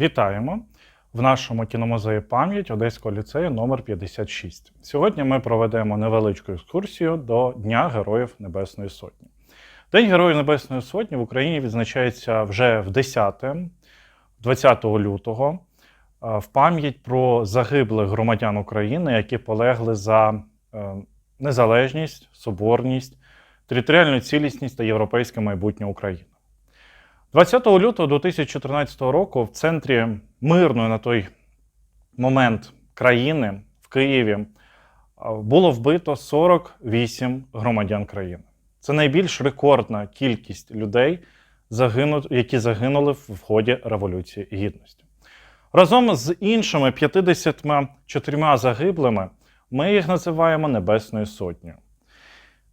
Вітаємо в нашому кіномузеї пам'ять Одеського ліцею номер 56. Сьогодні ми проведемо невеличку екскурсію до Дня Героїв Небесної Сотні. День Героїв Небесної Сотні в Україні відзначається вже в 10 20 лютого е, в пам'ять про загиблих громадян України, які полегли за е, незалежність, соборність, територіальну цілісність та європейське майбутнє України. 20 лютого 2014 року в центрі мирної на той момент країни в Києві е, було вбито 48 громадян країни. Це найбільш рекордна кількість людей, які загинули в ході Революції Гідності. Разом з іншими 54 загиблими ми їх називаємо Небесною Сотнею.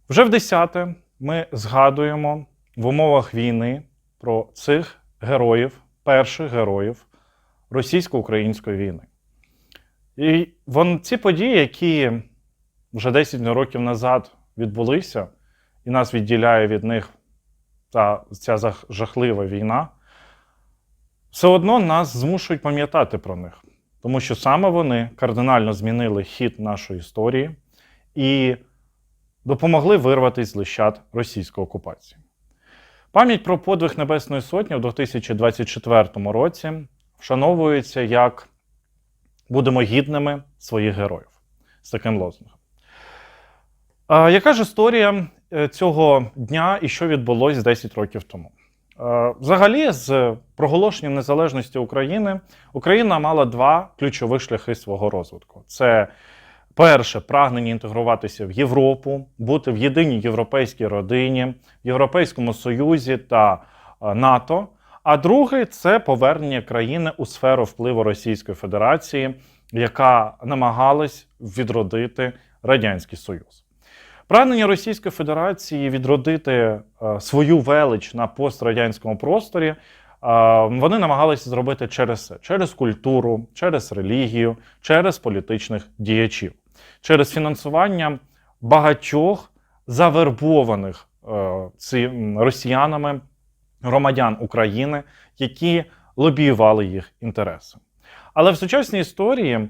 Вже в 10-те ми згадуємо в умовах війни про цих героїв, перших героїв російсько-української війни. І вон, ці події, які вже 10 років назад відбулися, і нас відділяє від них та ця жахлива війна, все одно нас змушують пам'ятати про них. Тому що саме вони кардинально змінили хід нашої історії і допомогли вирватися з лищат російської окупації. Пам'ять про подвиг Небесної Сотні у 2024 році вшановується як будемо гідними своїх героїв з таким лозунгом. Яка ж історія е, цього дня і що відбулося 10 років тому? Взагалі, з проголошенням незалежності України Україна мала два ключових шляхи свого розвитку: це перше прагнення інтегруватися в Європу, бути в єдиній європейській родині, в Європейському Союзі та е, НАТО. А друге це повернення країни у сферу впливу Російської Федерації, яка намагалась відродити Радянський Союз. Прагнення Російської Федерації відродити е, свою велич на пострадянському просторі. е, Вони намагалися зробити через це: через культуру, через релігію, через політичних діячів, через фінансування багатьох завербованих е, росіянами громадян України, які лобіювали їх інтереси. Але в сучасній історії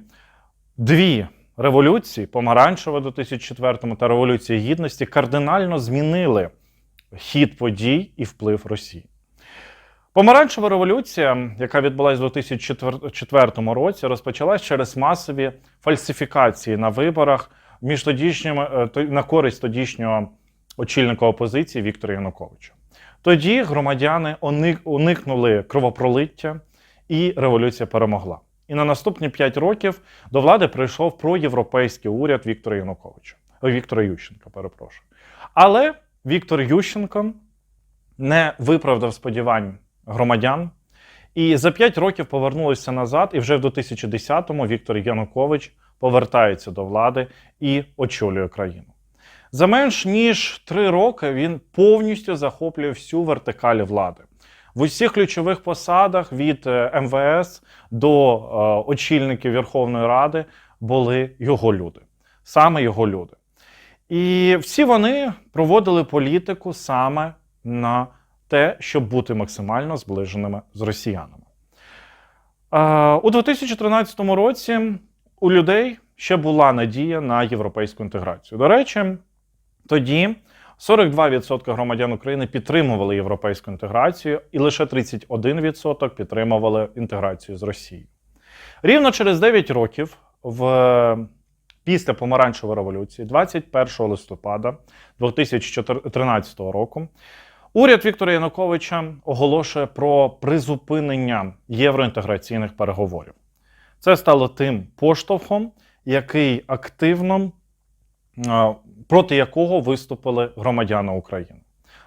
дві революції помаранчева до 2004 та Революція Гідності кардинально змінили хід подій і вплив Росії. Помаранчева революція, яка відбулася у 2004 році, розпочалась через масові фальсифікації на виборах між тодішніми е, на користь тодішнього очільника опозиції Віктора Януковича. Тоді громадяни уникнули кровопролиття, і революція перемогла. І на наступні 5 років до влади прийшов проєвропейський уряд Віктора Януковича, Віктора Ющенка, перепрошую. Але Віктор Ющенко не виправдав сподівань громадян. І за 5 років повернулися назад, і вже в 2010-му Віктор Янукович повертається до влади і очолює країну. За менш ніж три роки він повністю захоплює всю вертикаль влади. В усіх ключових посадах від е, МВС до е, очільників Верховної Ради були його люди, саме його люди. І всі вони проводили політику саме на те, щоб бути максимально зближеними з росіянами. У 2013 році у людей ще була надія на європейську інтеграцію. До речі, тоді 42% громадян України підтримували європейську інтеграцію, і лише 31% підтримували інтеграцію з Росією. Рівно через 9 років, в, після помаранчевої революції, 21 листопада 2013 року, уряд Віктора Януковича оголошує про призупинення євроінтеграційних переговорів. Це стало тим поштовхом, який активно проти якого виступили громадяни України.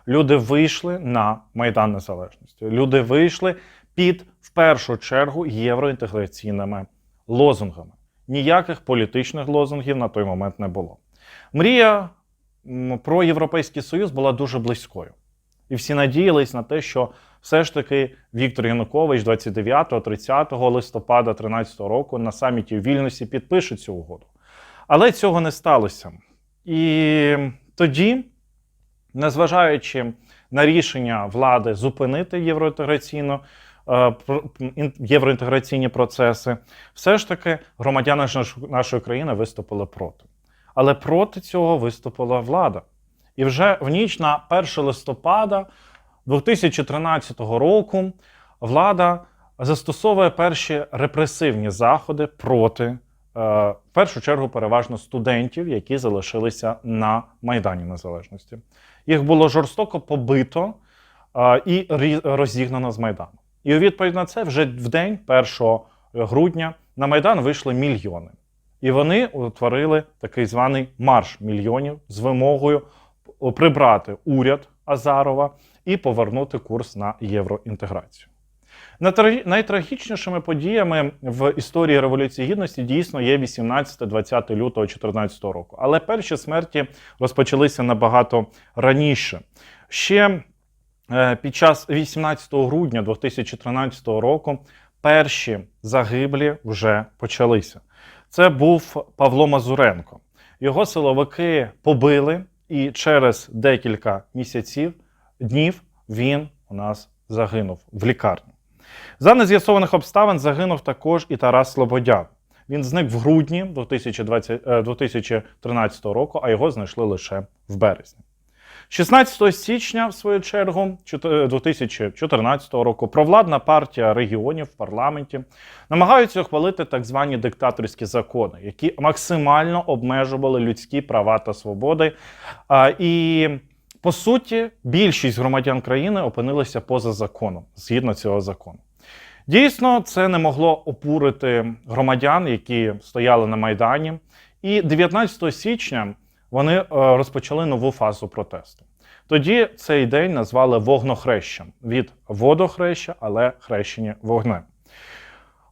Люди вийшли на Майдан Незалежності. Люди вийшли під в першу чергу євроінтеграційними лозунгами. Ніяких політичних лозунгів на той момент не було. Мрія про Європейський Союз була дуже близькою. І всі надіялись на те, що все ж таки Віктор Янукович 29-30 листопада 2013 року на саміті в Вільнюсі підпише цю угоду. Але цього не сталося. І тоді, незважаючи на рішення влади зупинити євроінтеграційну е, євроінтеграційні процеси, все ж таки громадяни нашої країни виступили проти. Але проти цього виступила влада. І вже в ніч на 1 листопада 2013 року влада застосовує перші репресивні заходи проти, е, в першу чергу, переважно студентів, які залишилися на Майдані Незалежності. Їх було жорстоко побито е, і розігнано з Майдану. І у відповідь на це вже в день 1 грудня на Майдан вийшли мільйони. І вони утворили такий званий марш мільйонів з вимогою прибрати уряд Азарова і повернути курс на євроінтеграцію. Найтрагічнішими подіями в історії Революції Гідності дійсно є 18-20 лютого 2014 року. Але перші смерті розпочалися набагато раніше. Ще е, під час 18 грудня 2013 року перші загиблі вже почалися. Це був Павло Мазуренко. Його силовики побили, і через декілька місяців, днів він у нас загинув в лікарні. За нез'ясованих обставин загинув також і Тарас Слободян. Він зник в грудні 2020, е, 2013 року, а його знайшли лише в березні. 16 січня, в свою чергу, чотир- 2014 року, провладна партія регіонів в парламенті намагаються ухвалити так звані диктаторські закони, які максимально обмежували людські права та свободи. І по суті, більшість громадян країни опинилися поза законом згідно цього закону. Дійсно, це не могло опурити громадян, які стояли на Майдані. І 19 січня вони е, розпочали нову фазу протесту. Тоді цей день назвали вогнохрещем від водохреща, але хрещення вогнем.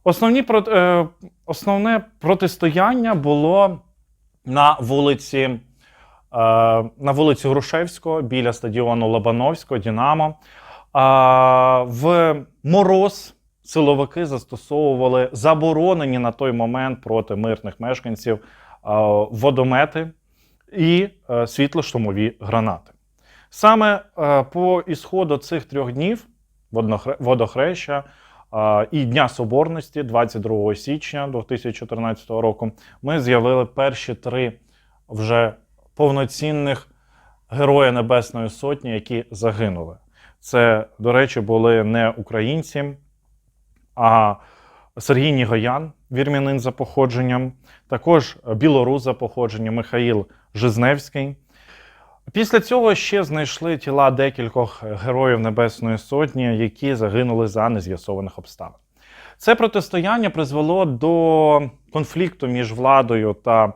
Основні, е, основне протистояння було на вулиці, е, на вулиці Грушевського біля стадіону Лобановського Дінамо. В мороз силовики застосовували заборонені на той момент проти мирних мешканців водомети і е, світлоштурмові гранати. Саме е, по ісходу цих трьох днів водохреща е, і Дня Соборності, 22 січня 2014 року, ми з'явили перші три вже повноцінних Героя Небесної Сотні, які загинули. Це, до речі, були не українці, а Сергій Нігоян, вірмянин за походженням, також білорус за походженням Михаїл Жизневський. Після цього ще знайшли тіла декількох героїв Небесної Сотні, які загинули за нез'ясованих обставин. Це протистояння призвело до конфлікту між владою та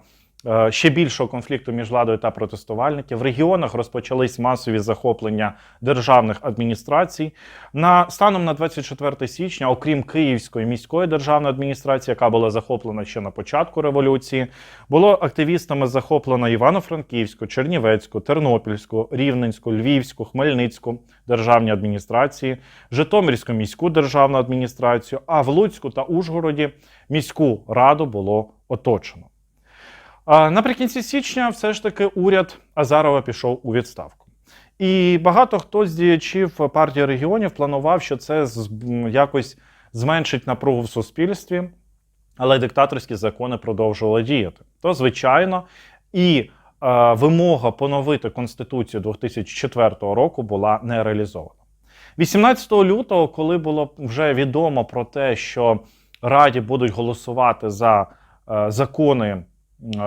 ще більшого конфлікту між владою та протестувальників. В регіонах розпочались масові захоплення державних адміністрацій. На станом на 24 січня, окрім Київської міської державної адміністрації, яка була захоплена ще на початку революції, було активістами захоплено Івано-Франківську, Чернівецьку, Тернопільську, Рівненську, Львівську, Хмельницьку державні адміністрації, Житомирську міську державну адміністрацію, а в Луцьку та Ужгороді міську раду було оточено. Наприкінці січня все ж таки уряд Азарова пішов у відставку. І багато хто з діячів партії регіонів планував, що це якось зменшить напругу в суспільстві, але диктаторські закони продовжували діяти. То, звичайно, і е, вимога поновити Конституцію 2004 року була не реалізована. 18 лютого, коли було вже відомо про те, що Раді будуть голосувати за е, закони,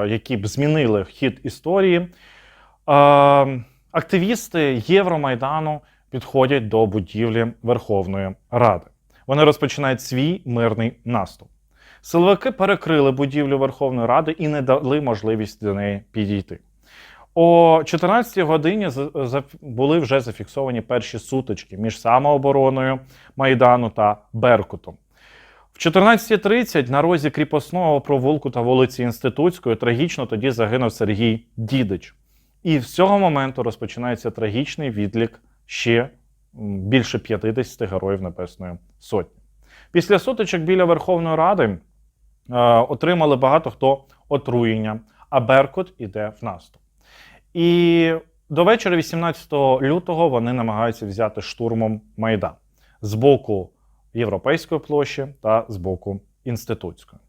які б змінили хід історії, активісти Євромайдану підходять до будівлі Верховної Ради. Вони розпочинають свій мирний наступ. Силовики перекрили будівлю Верховної Ради і не дали можливість до неї підійти. О 14 годині були вже зафіксовані перші сутички між самообороною Майдану та Беркутом. В 14.30 на розі кріпосного провулку та вулиці Інститутської трагічно тоді загинув Сергій Дідич. І з цього моменту розпочинається трагічний відлік ще більше 50 героїв Небесної Сотні. Після сутичок біля Верховної Ради е, отримали багато хто отруєння, а Беркут іде в наступ. І до вечора, 18 лютого, вони намагаються взяти штурмом Майдан з боку Європейської площі та з боку інститутської.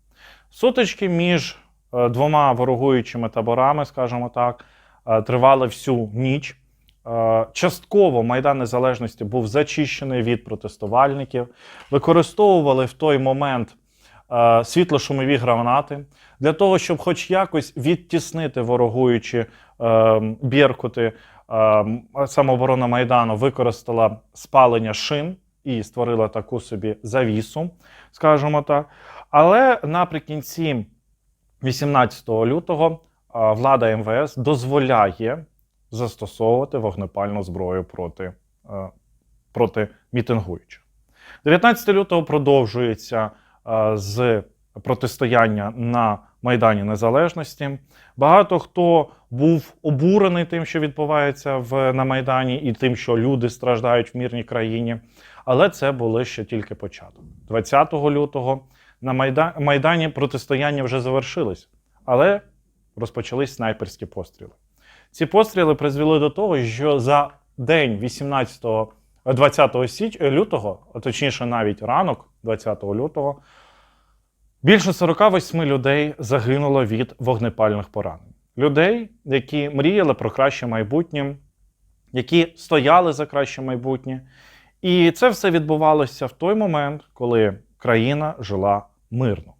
Сутички між е, двома ворогуючими таборами, скажімо так, е, тривали всю ніч. Е, Частково Майдан Незалежності був зачищений від протестувальників, використовували в той момент світлошумові гранати для того, щоб хоч якось відтіснити ворогуючі біркути. Самооборона Майдану використала спалення шин і створила таку собі завісу, скажімо так. Але наприкінці 18 лютого влада МВС дозволяє застосовувати вогнепальну зброю проти, проти мітингуючих. 19 лютого продовжується з протистояння на Майдані Незалежності. Багато хто був обурений тим, що відбувається в, на Майдані, і тим, що люди страждають в мирній країні. Але це були ще тільки початок. 20 лютого на Майда... Майдані протистояння вже завершилось, але розпочались снайперські постріли. Ці постріли призвели до того, що за день 18 20 січ... лютого, точніше, навіть ранок 20 лютого, більше 48 людей загинуло від вогнепальних поранень. Людей, які мріяли про краще майбутнє, які стояли за краще майбутнє. І це все відбувалося в той момент, коли країна жила мирно.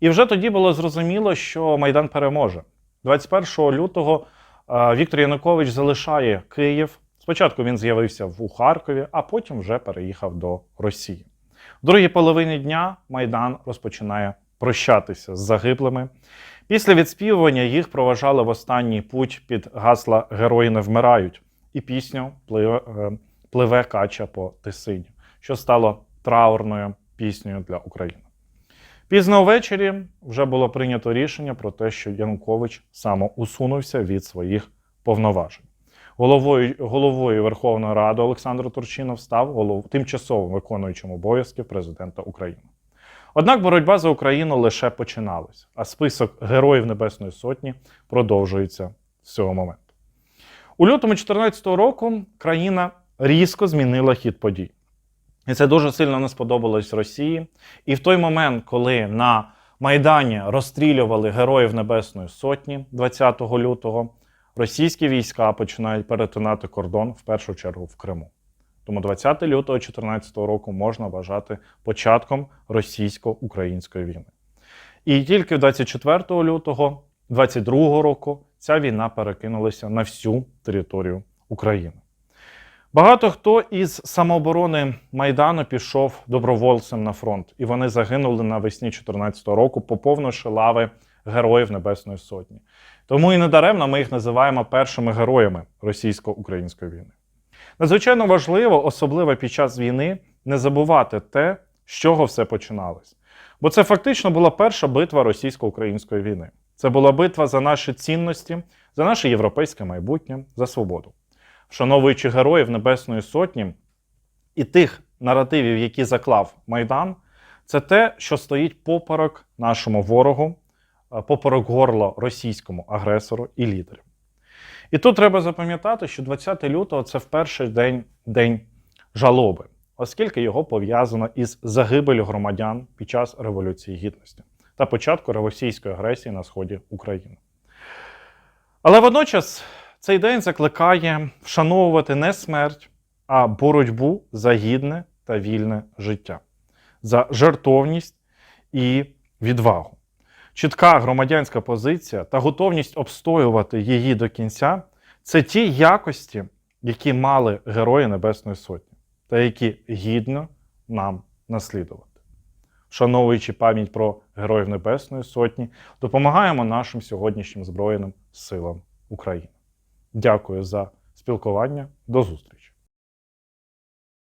І вже тоді було зрозуміло, що Майдан переможе. 21 лютого е, Віктор Янукович залишає Київ. Спочатку він з'явився у Харкові, а потім вже переїхав до Росії. В другій половині дня Майдан розпочинає прощатися з загиблими. Після відспівування їх проважали в останній путь під гасла Герої не вмирають і пісню пливе, е, пливе кача по Тисині, що стало траурною піснею для України. Пізно ввечері вже було прийнято рішення про те, що Янукович самоусунувся від своїх повноважень. Головою, головою Верховної Ради Олександр Турчинов став голов, тимчасово виконуючим обов'язки президента України. Однак боротьба за Україну лише починалась, а список Героїв Небесної Сотні продовжується з цього моменту. У лютому 2014 року країна різко змінила хід подій. І це дуже сильно не сподобалось Росії. І в той момент, коли на Майдані розстрілювали Героїв Небесної Сотні 20 лютого, російські війська починають перетинати кордон в першу чергу в Криму. Тому 20 лютого 2014 року можна вважати початком російсько-української війни. І тільки 24 лютого 22 року ця війна перекинулася на всю територію України. Багато хто із самооборони Майдану пішов добровольцем на фронт, і вони загинули навесні 2014 року, поповнивши лави Героїв Небесної Сотні. Тому і недаремно ми їх називаємо першими героями російсько-української війни. Надзвичайно важливо, особливо під час війни, не забувати те, з чого все починалось. Бо це фактично була перша битва російсько-української війни. Це була битва за наші цінності, за наше європейське майбутнє, за свободу. Вшановуючи героїв Небесної Сотні і тих наративів, які заклав Майдан, це те, що стоїть поперек нашому ворогу, поперек горла російському агресору і лідеру. І тут треба запам'ятати, що 20 лютого це в перший день день жалоби, оскільки його пов'язано із загибелю громадян під час Революції Гідності та початку російської агресії на сході України. Але водночас цей день закликає вшановувати не смерть, а боротьбу за гідне та вільне життя, за жертовність і відвагу. Чітка громадянська позиція та готовність обстоювати її до кінця це ті якості, які мали Герої Небесної Сотні, та які гідно нам наслідувати. Вшановуючи пам'ять про Героїв Небесної Сотні, допомагаємо нашим сьогоднішнім Збройним силам України. Дякую за спілкування. До зустрічі!